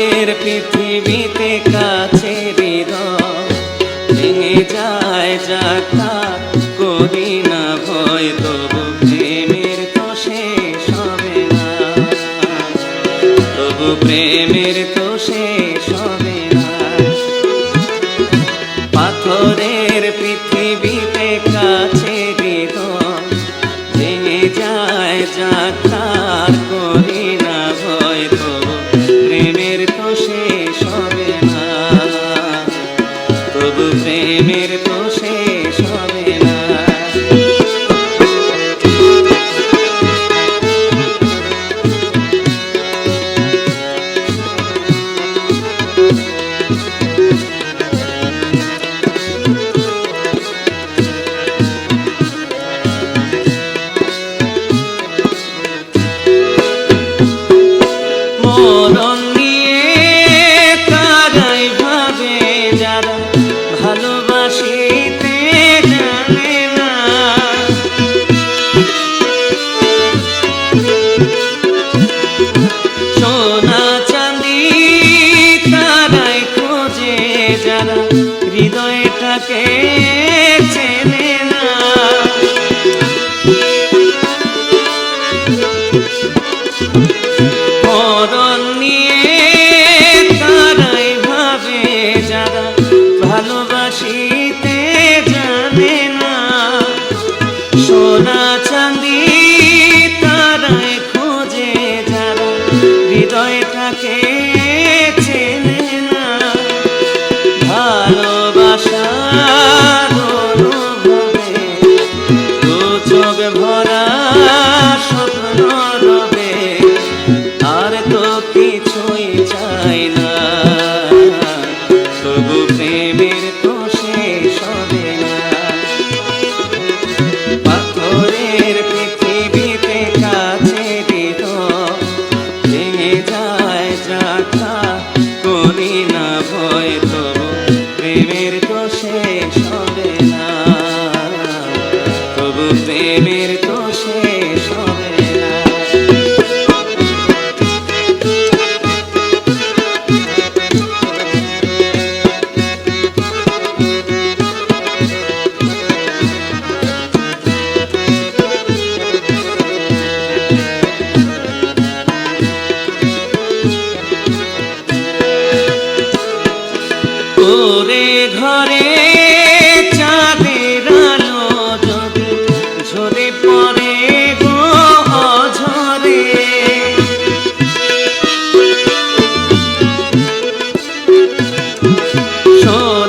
আমাদের পৃথিবীতে কাছে ভেঙে যায় যাতা করি না ভয় তবু প্রেমের তো শেষ হবে না। তবু প্রেমের তো শেষ হবে না। পাথরের পৃথিবীতে কাছে যারা হৃদয়টাকে চেনে না। মরণ নিয়ে তারাই ভাবে যারা ভালোবাসিতে জানে না। সোনা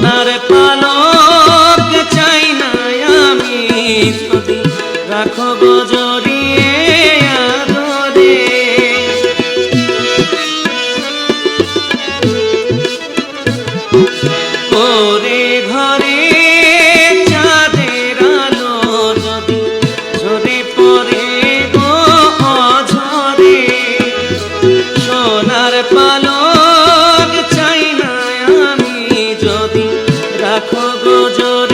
সোনার পালক চাই না আমি। রাখো বজন রাখো গোজর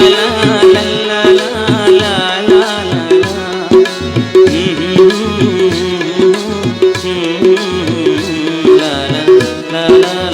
la la